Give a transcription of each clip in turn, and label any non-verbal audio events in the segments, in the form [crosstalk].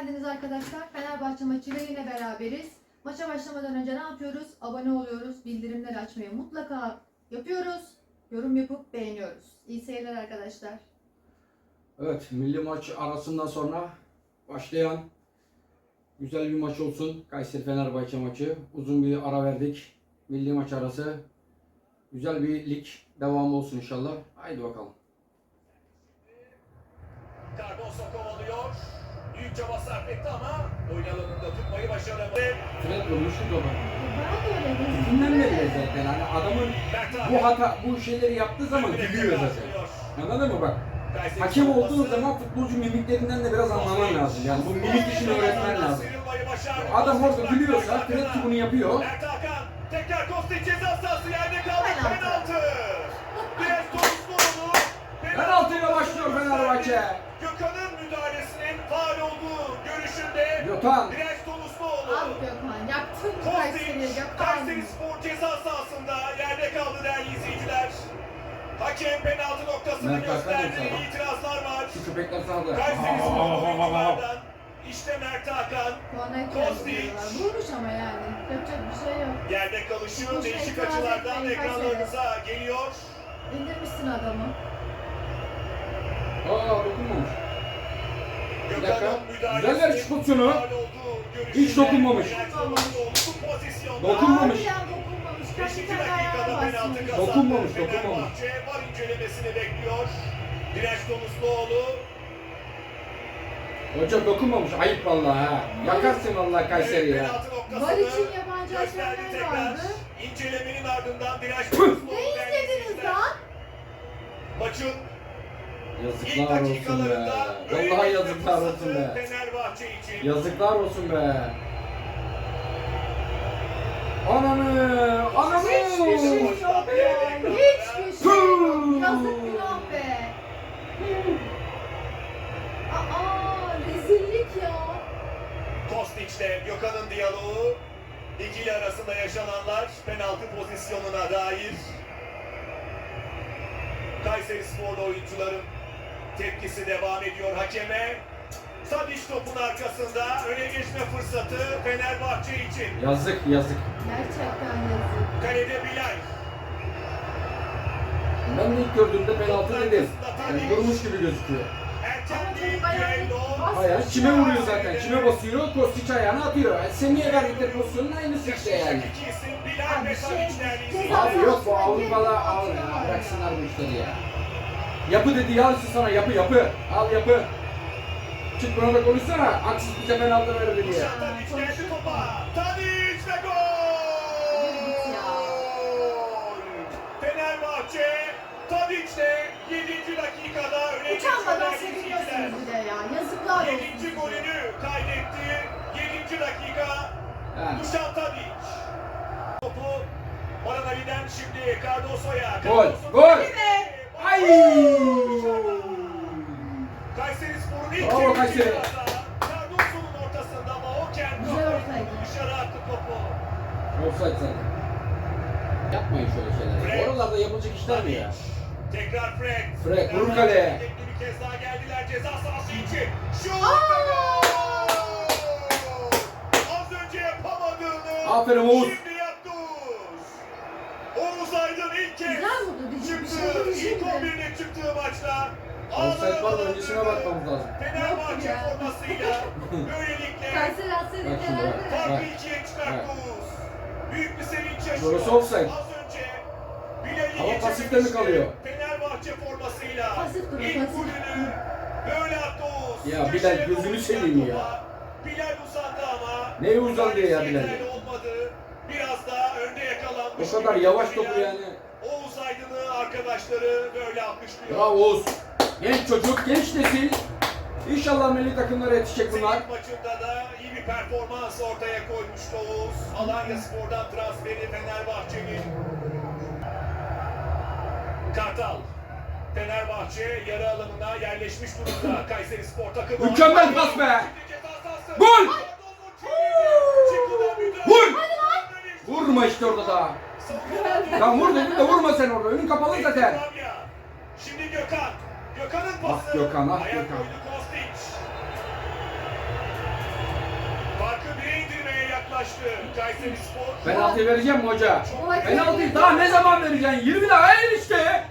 geldiniz arkadaşlar. Fenerbahçe maçıyla yine beraberiz. Maça başlamadan önce ne yapıyoruz? Abone oluyoruz. Bildirimleri açmayı mutlaka yapıyoruz. Yorum yapıp beğeniyoruz. İyi seyirler arkadaşlar. Evet, milli maç arasından sonra başlayan güzel bir maç olsun. Kayseri Fenerbahçe maçı. Uzun bir ara verdik. Milli maç arası. Güzel bir lig devamı olsun inşallah. Haydi bakalım. Cardoso kovalıyor. Büyük çaba sarf etti ama oyun alanında tutmayı başaramadı. Fred vurmuştu topa. Beri zaten. Hani adamın bu hata, bu şeyleri yaptığı zaman gülüyor zaten. Anladın mı bak? Hakem olduğun zaman futbolcu mimiklerinden de biraz anlaman lazım. Yani bu mimik işini öğretmen lazım. Adam orada gülüyorsa Fred ki bunu yapıyor. Tekrar Kostic ceza sahası yerde kaldı. Penaltı. Biraz oldu. Penaltıyla başlıyor Fenerbahçe. Gökhan'ın faal olduğu görüşünde Gökhan. Direnç Tolusluoğlu. Al Gökhan. Yaktın Kostic, Kayseri'yi Gökhan. Kayseri Spor ceza sahasında yerde kaldı değerli izleyiciler. Hakem penaltı noktasını Mert Hakan gösterdi. yoksa. İtirazlar var. Şu köpekler sahada. Kayseri Spor oyunculardan. İşte Mert Hakan. Kostic. var. Vurmuş ama yani. Yapacak bir şey yok. Yerde kalışı Boşuna değişik itiraz açılardan etmeyin ekranlarınıza geliyor. İndirmişsin adamı. Aa dokunmamış. Bir dakika. Güzel ver şu pozisyonu. Hiç dokunmamış. Dokunmamış. Harbiden dokunmamış. Ayağına. Dokunmamış, dokunmamış. Var incelemesini bekliyor. Direnç Tolusluoğlu. Hoca dokunmamış. Ayıp vallahi ha. Yakarsın vallahi Kayseri ya. Var için yabancı hakemler vardı. İncelemenin ardından Direnç [clears throat] Püh! Tolusluoğlu Ne izlediniz lan? Maçın Yazıklar olsun be. Vallahi yazıklar olsun be. Fenerbahçe için. Yazıklar olsun be. Ananı, ananı. Hiçbir şey yok ya. Hiçbir şey yok. Yazık günah be. Aa rezillik ya. Kostic'le Gökhan'ın diyaloğu. İkili arasında yaşananlar penaltı pozisyonuna dair. Kayseri Spor'da oyuncuların tepkisi devam ediyor hakeme. Tadiş topun arkasında öne geçme fırsatı Fenerbahçe için. Yazık, yazık. Gerçekten yazık. Kalede Bilal. Ben de ilk gördüğümde penaltı dedim. Yani vurmuş gibi gözüküyor. Ya. kime vuruyor zaten? Kime basıyor? Kostiç ayağına atıyor. Yani Semih'e verdikleri pozisyonun aynısı işte yani. Abi şey. Abi yok bu Avrupa'da al ya. Bıraksınlar bu işleri ya. Yapı dedi ya sana yapı yapı. Al yapı. Çık buna da konuşsana. Aksız bize penaltı verir dedi ya. Tadiç geldi topa. Tadiç ve gol! Fenerbahçe Tadiç'le 7. dakikada öne izleyiciler. seviniyorsunuz bir de ya. Yazıklar olsun. 7. golünü kaydetti. 7. dakika Yani. Dušan Tadić. Topu Baran Ali'den şimdi Cardoso'ya. Gol, Cardoso gol. golü ve- Ay! Kayseri Spor'un ilk Bravo Kayseri. Cardoso'nun ortasında ama o kendi Güzel ortaydı. dışarı attı topu. Offside zaten. Yapmayın şöyle şeyler. Oralarda yapılacak işler mi ya? Tekrar Fred. Fred, vur kaleye. Tekli bir kez daha geldiler ceza sahası için. Şut Aa! ve gol! Az önce yapamadığını Aferin Oğuz. şimdi Aydın ilk kez Güzel vurdu. Diyecek bir şey çıktı. yok. İlk Diyecek mi? 11'de çıktığı maçta. Offside var ağlara Öncesine bakmamız lazım. Fenerbahçe Yok ya. formasıyla [laughs] böylelikle Kayseri Asya Bak şimdi bak. ülkelerde. farkı ikiye çıkarttı. Oğuz. Büyük bir sevinç yaşıyor. Burası offside. Az önce Bilal'i Ama pasifte mi kalıyor? Fenerbahçe formasıyla Pasif duruyor, ilk pasif. golünü böyle attı Oğuz. Ya Köşeye Bilal gözünü doğru seveyim ya. topa Bilal uzandı ama. Neye uzandı ya Bilal? yeterli olmadı. O kadar yavaş topu yani. Oğuz Aydın'ı arkadaşları böyle alkışlıyor. Ya Oğuz. Genç çocuk, genç nesil. İnşallah milli takımlara yetişecek bunlar. Zenit maçında da iyi bir performans ortaya koymuştu Oğuz. Alanya Spor'dan transferi Fenerbahçe'nin. Kartal. Fenerbahçe yarı alanına yerleşmiş durumda. [laughs] Kayseri Spor takımı. Mükemmel pas be! Gol! Vur! Vurma işte orada da. Lan vur dedim de vurma sen orada. Önün kapalı zaten. Şimdi Gökhan. Gökhan'ın pası. Ah Gökhan, ah Ayak Gökhan. koydu Kostic. yaklaştı Kayseri Spor. Penaltı vereceğim mi hoca? Penaltıyı daha ne zaman vereceksin? 20 daha el işte.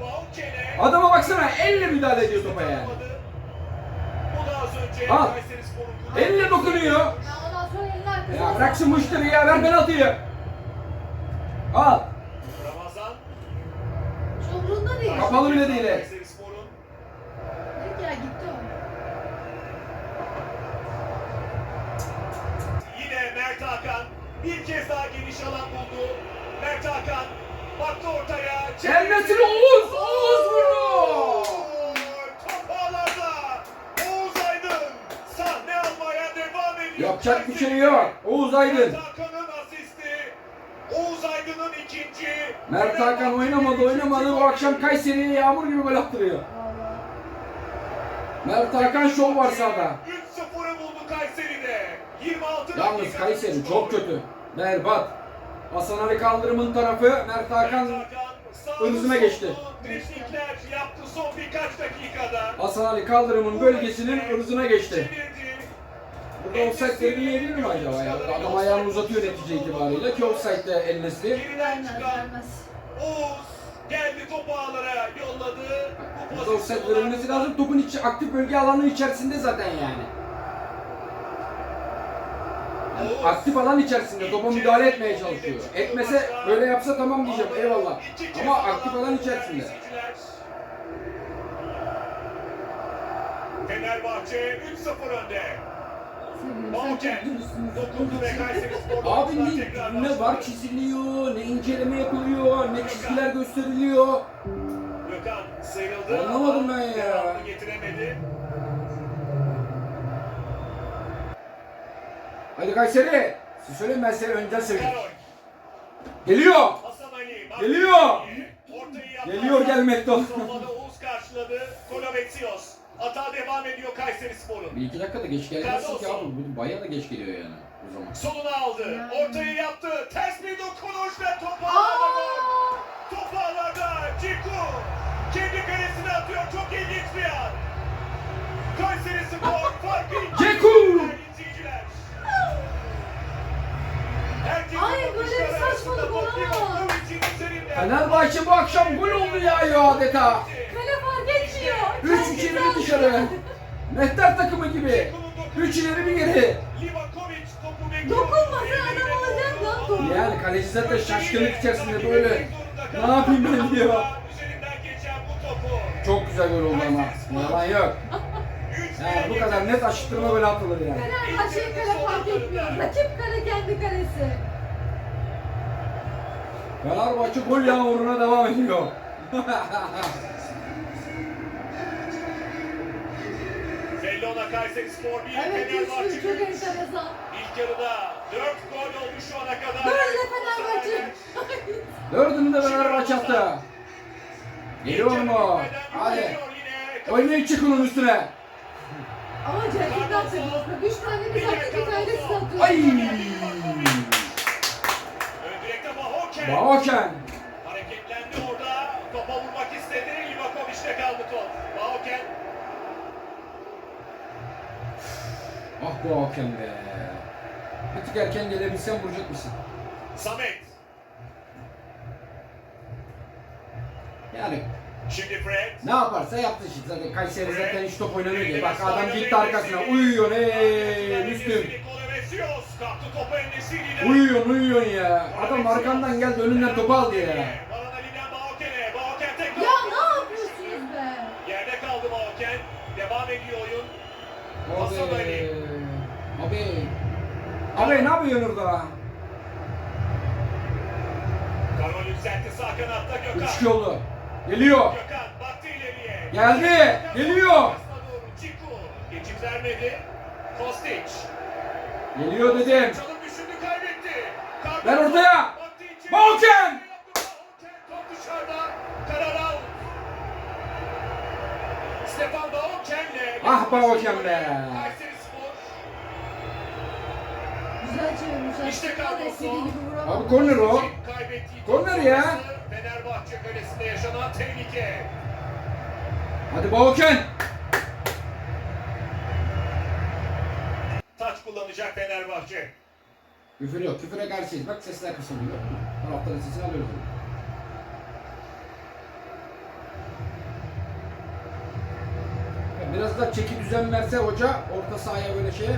Bauken'e Adama baksana elle müdahale ediyor topa yani. Bu da az önce Al. Kayseri Spor'un Elle dokunuyor. Ya bırak şu müşteri ya ver penaltıyı. Al. Ramazan. Umrunda değil. Kapalı bile değil. Dedik ya gitti o. Yine Mert Hakan bir kez daha geniş alan buldu. Mert Hakan baktı ortaya. Gelmesini Oğuz. Oğuz vurdu. Top ağlarda. Oğuz Aydın sahne almaya devam ediyor. Yapacak bir şey yok. Oğuz Aydın. Mert. Oğuz Aydın'ın ikinci. Mert Hakan oynamadı oynamadı bu akşam Kayseri'ye yağmur gibi gol attırıyor. Mert Hakan şov var sahada. 3-0'ı buldu Kayseri'de. 26 Yalnız Kayseri çok kötü. Berbat. Hasan Ali kaldırımın tarafı Mert Hakan ırzına geçti. Hasan Ali kaldırımın bölgesinin ırzına geçti. Çevirdi. Burada offside verilmeyebilir mi acaba ya? Adam ayağını uzatıyor netice itibariyle ki offside'de ellesi. Geriden çıkan vermez. Geldi topu ağlara yolladı. Bu Burada offside verilmesi lazım. Topun içi, aktif bölge alanı içerisinde zaten yani. Oğuz Aktif alan içerisinde topa müdahale etmeye çalışıyor. Etmese böyle yapsa tamam diyeceğim eyvallah. Ama aktif alan içerisinde. izleyiciler. Fenerbahçe 3-0 önde. Spor Abi ne, ne var çiziliyor, ne inceleme yapılıyor, ne çizgiler gösteriliyor. Anlamadım ama ben ya. Hadi Kayseri. Siz söyleyin ben seni önden söyleyeyim. Geliyor. Geliyor. Geliyor gelmekte. Savunmada Oğuz karşıladı. Kolovetsios. Hata devam ediyor Kayseri Spor'un. Bir iki dakika da geç gelmezsin ki abi. Bu bayağı da geç geliyor yani o zaman. Soluna aldı. Yani. Ortayı yaptı. Ters bir dokunuş ve top ağlarda! Top ağlarda. Ciku. Kendi kalesine atıyor. Çok ilginç bir an. Kayseri Spor [laughs] farkı. Herkesin Ay, böyle bir saçmalık olamaz. Fenerbahçe bu akşam gol oldu yağıyor adeta. Bir dışarı. Mehter takımı gibi. Üç ileri bir geri. Dokunmasa adam alacak lan topu. Yani kaleci zaten şaşkınlık içerisinde böyle. Ne yapayım ben diyor. Çok güzel gol oldu ama. Yalan yok. Yani bu kadar net aşıttırma böyle atılır yani. Fenerbahçe'ye kale fark etmiyor. Rakip kale kendi kalesi. Fenerbahçe gol yağmuruna devam ediyor. [laughs] Bellona Kayseri Spor 1, Evet Fenerbahçe güçlü. Çok 3. enteresan. İlk yarıda 4 gol oldu şu ana kadar. Böyle Fenerbahçe. Dördünü de Fenerbahçe attı. Geliyor mu? Hadi. Oynayın çıkın onun üstüne. Ama gerçekten seviyoruz. Üç tane biz attık bir tane siz atıyorsunuz. Ay. Bahoken. Hareketlendi orada. Topa vurmak istedi. Livakovic'te kaldı top. Bahoken. Ah Bahoken be. Bir tık erken gelebilsen vuracak mısın? Samet. Yani Şimdi Fred. ne yaparsa yaptı işte zaten Kayseri zaten hiç top oynamıyor diye. Bak adam gitti arkasına uyuyor ey Müslüm. Uyuyorsun uyuyorsun ya. Adam arkandan geldi önünden topu aldı ya. Varanali'den Bahoken'e. Bahoken tek Ya ne yapıyorsunuz be? Yerde kaldı Bahoken. Devam ediyor oyun. Hasan Abi. Ali. Abi. Abi ne yapıyorsun orada? Karol yükseltti sağ kanatta Gökhan. 3 oldu. Geliyor. Gökhan baktı ileriye. Geldi. Geliyor. Ciku. Geçit vermedi. Kostic. Geliyor dedim. Çalım düşündü kaybetti. Ver ortaya. Bahoken. Top dışarıda. Karar al. Stefan Bahoken'le. Ah Bahoken be. Kayseri Spor. Güzel çevirmişler. İşte kadrosu. Abi korner o. Korner ya. Fenerbahçe kalesinde yaşanan tehlike. Hadi Bahoken. Taç kullanacak Fenerbahçe. Küfür yok. Küfüre karşıyız. Bak sesler kısılıyor. Taraftarın sesini alıyoruz. Ya Biraz da çeki düzen verse hoca orta sahaya böyle şey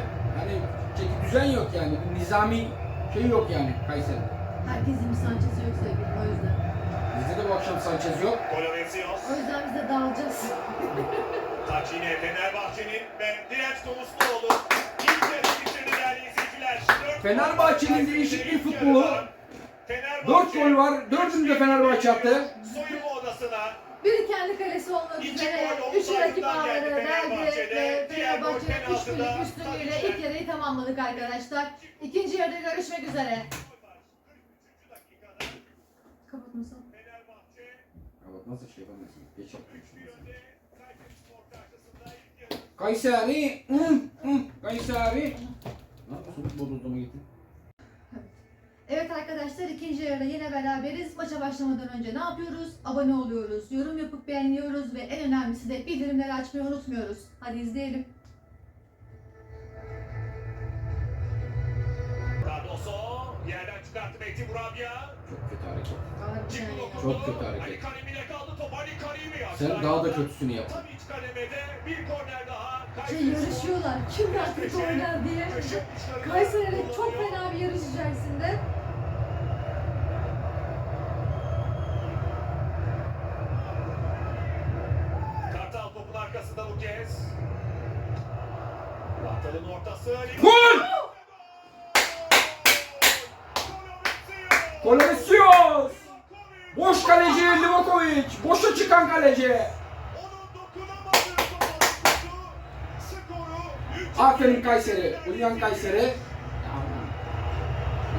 hani çeki düzen yok yani bir nizami şey yok yani Kayseri'de. Herkesin bir Sanchez'i yok sevgilim o yüzden. Bizde de bu akşam Sanchez yok. Kolomesyos. O yüzden biz de dağılacağız. Taç yine Fenerbahçe'nin ve direnç Tomusluoğlu. İlk yarı bitirdi değerli izleyiciler. Dört Fenerbahçe'nin gol değişikliği ilk futbolu. Fenerbahçe 4 gol var. 4'ünü de Fenerbahçe attı. Soyunma odasına Biri kendi kalesi olmak İki üzere gol 3 rakip offside'dan ağları geldi verdi Fenerbahçe'de. ve Diğer gol Fenerbahçe'nin 3 penaltıda. birlik üstünlüğüyle ilk yarıyı tamamladık arkadaşlar. İkinci yarıda görüşmek üzere. 43. dakikada Kapatmasın. Fenerbahçe Evet nasıl şey yapamıyorsun? Geç yarı Kayseri. Hı, hı, Kayseri. Ne yapıyorsun? Bodrum'a gittin. Evet arkadaşlar ikinci yarıda yine beraberiz. Maça başlamadan önce ne yapıyoruz? Abone oluyoruz, yorum yapıp beğeniyoruz ve en önemlisi de bildirimleri açmayı unutmuyoruz. Hadi izleyelim. Cardoso yerden çıkarttı Metin Burabya. Çok kötü hareket. Dokundu. Çok kötü hareket. Ali Karimi'yle kaldı top Ali Karimi. Sen daha da kötüsünü yap. Tam iç kalemede bir korner daha. Şey yarışıyorlar. Kim daha kötü oynar diye. Kayseri'yle çok fena bir yarış içerisinde. Kartal topun arkasında bu kez. Kartal'ın ortası. Ali- Gol! Kolesios! Boş kaleci Livakovic. Boşa çıkan kaleci. Aferin Kayseri. Uyuyan Kayseri.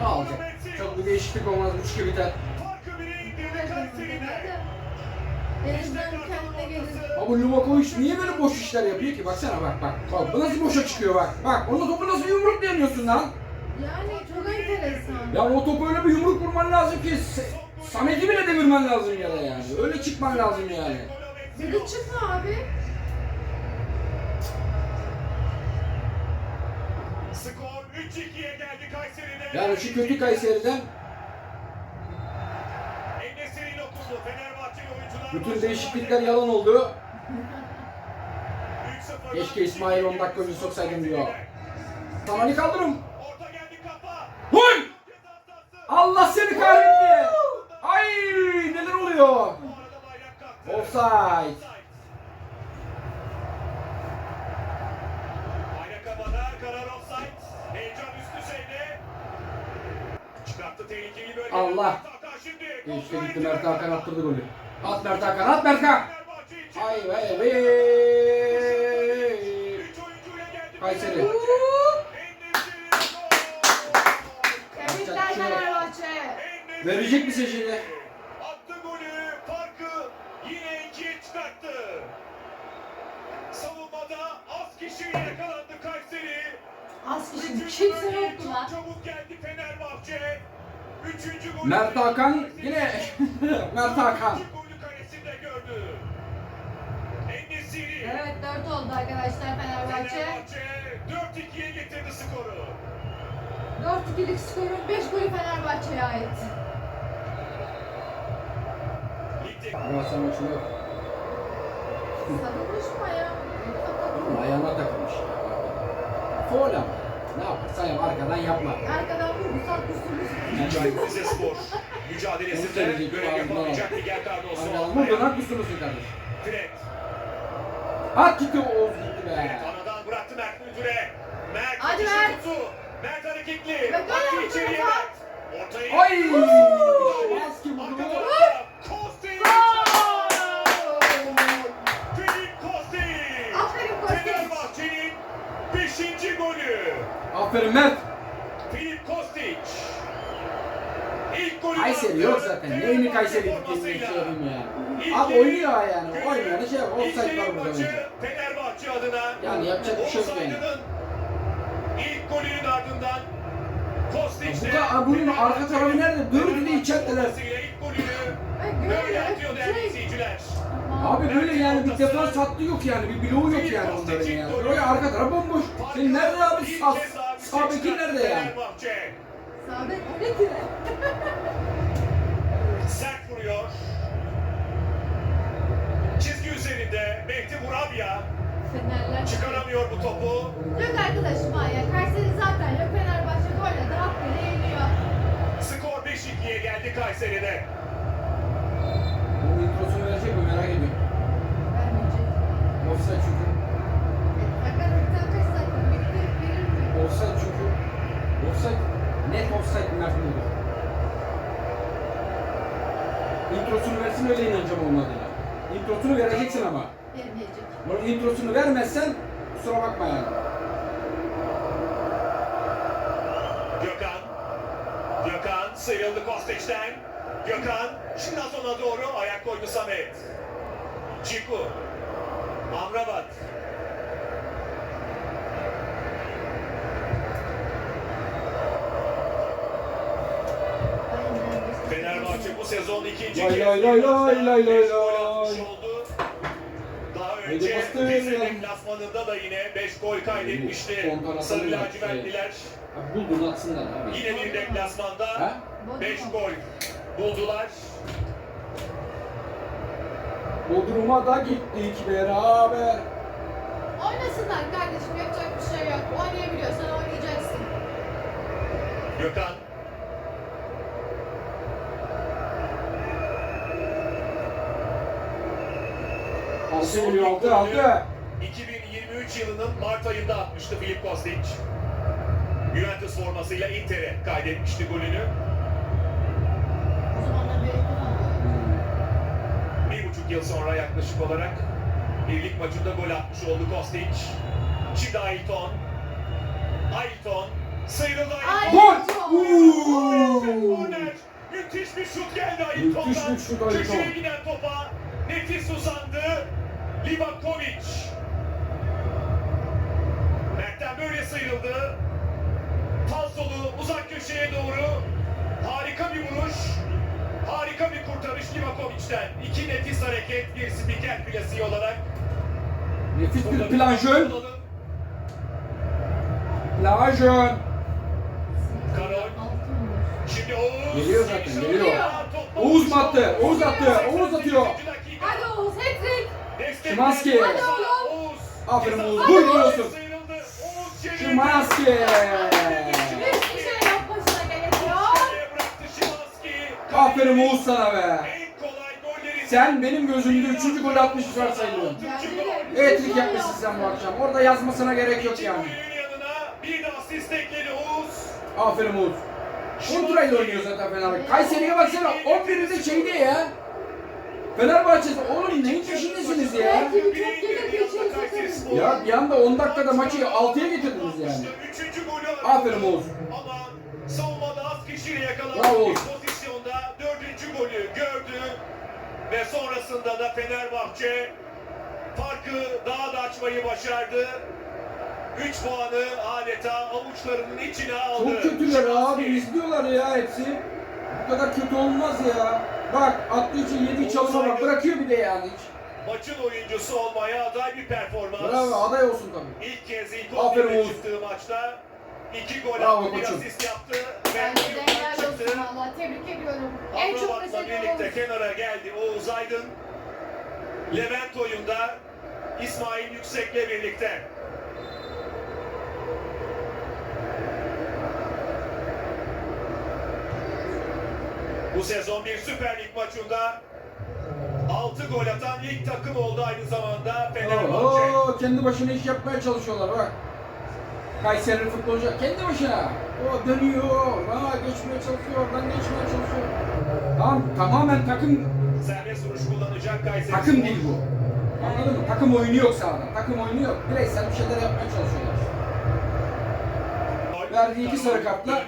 Ne olacak? Çok bir değişiklik olmaz. 3-2 biter. Elimden kendine gelir. Ama Livakovic niye böyle boş işler yapıyor ki? Baksana bak bak. Bak bu nasıl boşa çıkıyor bak. Bak onu topu nasıl yumruklayamıyorsun lan? Yani çok enteresan. Ya o topu öyle bir yumruk vurman lazım ki Se- Samet'i bile devirmen lazım ya da yani. Öyle çıkman lazım yani. Dedi çıkma abi. Skor 3-2'ye geldi Kayseri'de. Yani şu kötü Kayseri'den bütün değişiklikler yalan oldu. 3-0'dan Keşke İsmail 10 dakika önce soksaydım diyor. Tamani kaldırım. Sahası. Allah seni kahretme. Ay neler oluyor? Offside. Allah. Geçti gitti Mert Hakan attırdı golü. At Mert Hakan at için. Ay vay vay. Kayseri. Tebrikler Fenerbahçe. Verecek misin şimdi? Attı golü, farkı yine ikiye çıkarttı. Savunmada az kişiyle yakalandı Kayseri. Az kişi kimse yoktu lan. çabuk geldi Fenerbahçe. Üçüncü golü Mert Hakan yine [laughs] Mert Hakan. İkinci golü kalesinde gördü. En-Nesyri. Evet 4 oldu arkadaşlar Fenerbahçe. Fenerbahçe 4-2'ye getirdi skoru. 4-2'lik skorun 5 golü Fenerbahçe'ye ait. Galatasaray maçında yok. Sarılmış mı ayağım? Ayağına takılmış ya. Foul ama. Ne yaparsan yap arkadan yapma. Arkadan vurgusal kusurmuş. Mücahit Rizespor mücadelesinde görev yapamayacak Miguel Cardoso. Arkadan vurdun at üstümüzün kardeş. Fred. At gitti Oğuz gitti be. aradan bıraktı Mert Müldür'e. Mert Hadi Mert. Mert hareketli. Böyle içeriye Mert. Ortayı. Ay! Müdahale. Bas ki vurdu. Kostic. Filip Kostic. Aferin Kostic. Fenerbahçe'nin 5. golü. Aferin Mert. Filip Kostic. İlk golü Kayseri yok zaten. Neyini Kayseri gittiğini yapayım ya. Abi oynuyor yani. Oynayan şey yap. ilk Offside var burada bence. Fenerbahçe adına Yani yapacak bir şey yok yani. İlk golünün ardından Kostic'le Bu da- bunun arka tarafı nerede? Dördü de içerdiler. ilk golünü Ay, böyle görüyor. atıyor değerli Şey- izleyiciler. Abi böyle yani bir defans hattı yok yani. Bir bloğu yok yani onların yani. Böyle arka taraf bomboş. Senin nerede abi sağ, sağ bekin nerede yani? O ne ki? [laughs] Sert vuruyor. Çizgi üzerinde Mehdi Murabya Fenerler. çıkaramıyor bu topu. Yok arkadaşım ha ya. Kayseri zaten yok. Fenerbahçe golle de hakkıyla yeniyor. Skor 5-2'ye geldi Kayseri'de. Bu introsunu verecek mi merak ediyorum. Vermeyecek. Offside çünkü. Hakikaten kaç dakika bitti verir mi? Offside çünkü. Offside. Net offside Mert Müldür. Introsunu versin öyle inanacağım olmadığına. Introsunu vereceksin ama. Vermeyecek. Bunun introsunu vermezsen kusura bakma yani. Gökhan. Gökhan sıyrıldı Kostiç'ten. Gökhan şimdi sona doğru ayak koydu Samet. Ciku. Amrabat. Fenerbahçe bu sezon ikinci Lay kez lay lay lay lay lay lay. Daha önce. Rize deplasmanında da yine 5 gol kaydetmişti. Sarı lacivertliler. Abi buldun atsınlar abi. Yine bir deplasmanda Ha? 5 gol buldular. Bodrum'a da gittik beraber. Oynasınlar kardeşim yapacak bir şey yok. Oynayabiliyorsan oynayacaksın. Gökhan. Altı geliyor altı altı. 2023 yılının Mart ayında atmıştı Filip Kostic. Juventus formasıyla Inter'e kaydetmişti golünü. Bir buçuk yıl sonra yaklaşık olarak birlik maçında gol atmış oldu Kostic. Şimdi Ailton. Ailton. Sıyrıldı Ailton. Gol! Müthiş bir şut geldi Ailton'dan. Müthiş bir şut Ailton. Köşeye giden topa nefis uzandı. Livakovic. Mert'ten böyle sıyrıldı. Fazlolu uzak köşeye doğru. Harika bir vuruş. Harika bir kurtarış Livakovic'ten. İki nefis hareket, bir spiker klasiği olarak. Nefis bir. Karol. Altı olur. Şimdi Oğuz. Geliyor zaten, geliyor. Oğuz attı? Oğuz attı, Oğuz atıyor. 88. dakika. Hadi Oğuz hat-trick. Oğuz. Aferin Oğuz. Oğuz çevirdi. Şimanski. Hiçbir şey. Aferin Oğuz sana be. Sen benim gözümde üçüncü gol atmış varsayıyorum. Evet yapmışsın sen bu akşam. Orada yazmasına gerek yok yani. bir de asist ekledi Oğuz. Aferin Oğuz. Kontrayla oynuyor zaten Fenerbahçe. Kayseri'ye baksana 11'i de şeyde ya. Fenerbahçe'de oğlum neyin peşindesiniz ya? Şey. Ya bir anda 10 dakikada maçı 6'ya getirdiniz yani. Üçüncü golü Aferin Oğuz. Ama savunmada az kişiyle yakalanan Bravo bir pozisyonda dördüncü golü gördü. Ve sonrasında da Fenerbahçe farkı daha da açmayı başardı. 3 puanı adeta avuçlarının içine aldı. Çok kötüler abi izliyorlar ya hepsi. Bu kadar kötü olmaz ya. Bak attığı için yediği çalıma bak bırakıyor bir de yani hiç. Maçın oyuncusu olmaya aday bir performans. Bravo aday olsun tabii. İlk kez ilk Aferin 11'e Oğuz. çıktığı maçta iki gol Bravo attı, bir asist yaptı ve Bence de helal olsun valla. Tebrik ediyorum. En çok mesela birlikte kenara geldi Oğuz Aydın. Levent oyunda İsmail Yüksek'le birlikte. Bu sezon bir Süper Lig maçında 6 gol atan ilk takım oldu aynı zamanda Fenerbahçe. Oo, kendi başına iş yapmaya çalışıyorlar bak. Kayseri futbolcu kendi başına. O dönüyor, ha geçmeye çalışıyor, oradan geçmeye çalışıyor. Tamam, tamamen takım Serbest vuruş kullanacak Kayseri. takım değil bu. Anladın mı? Takım oyunu yok sahada. Takım oyunu yok. Bireysel bir şeyler yapmaya çalışıyorlar. Verdiği iki sarı kartla.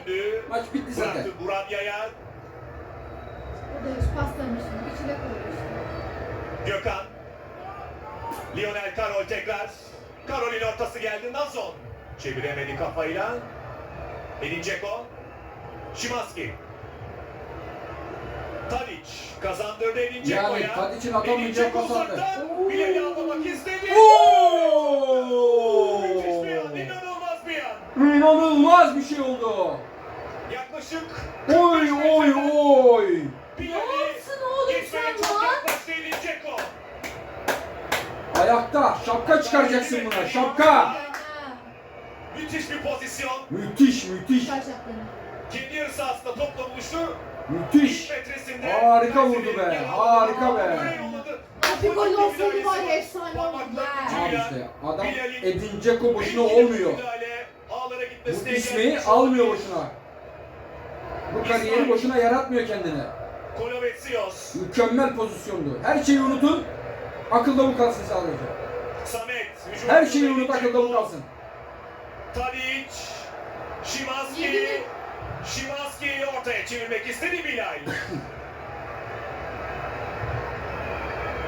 Maç bitti zaten. Bıraktı Buradya'ya. Üstünde. İçine işte. Gökhan. Lionel Karol tekrar. Karol'ün ortası geldi. Nazon. Çeviremedi kafayla. Edin Dzeko. Şimanski. Tadic kazandırdı Edin Dzeko'ya. Yani Tadic'in Dzeko pas attı. Bileği almak istedi. Oo! Müthiş bir an, inanılmaz bir an. İnanılmaz bir şey oldu. Yaklaşık yaklaşık. Oy oy oy. Ne yapsın oğlum sen lan? Ayakta şapka çıkaracaksın buna şapka. Müthiş bir pozisyon. Müthiş müthiş. Kendi yarı sahasında topla buluştu. Müthiş. Harika vurdu be, harika be. Abi gol olsaydı var ya efsane olurdu. Abi işte adam Edin Dzeko boşuna olmuyor. Bu ismi almıyor boşuna. Bu kariyeri boşuna yaratmıyor kendine. Kolovetsios, Mükemmel pozisyondu. Her şeyi unutun. Akılda bu kalsın sadece. Samet, Her şeyi unut akılda bu kalsın. Tadic, Şimanski, Yedi. Şimanski ortaya çevirmek istedi Bilal. [laughs]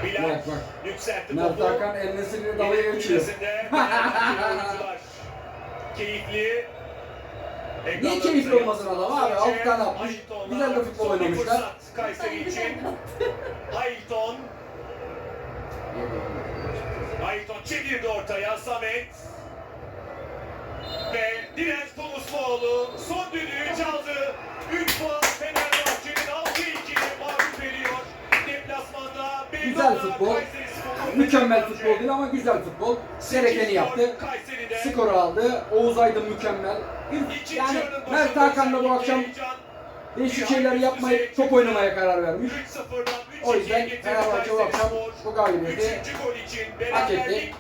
Bilal Bak bak. yükseltti Mert topu. Hakan El Nesir'le dalga Yedek geçiyor. [laughs] Keyifli. Niye keyifli olmasın adam abi? Alt tane atmış. Güzel de futbol oynamışlar. Kayseri için. Ailton. Ailton çevirdi ortaya Samet. Ve Direnç Tomusluoğlu son düdüğü çaldı. 3 puan Fenerbahçe'nin 6-2'ye mağlup veriyor. Deplasmanda Güzel futbol. Kayserispor Mükemmel futbol değil ama güzel futbol. Gerekeni yaptı. Skoru aldı. Oğuz Aydın mükemmel. Yani Mert Hakan da bu akşam değişik şeyler yapmayı, top oynamaya karar vermiş. 3-0'dan 3-2'ye O yüzden Fenerbahçe bu akşam bu galibiyeti hak etti.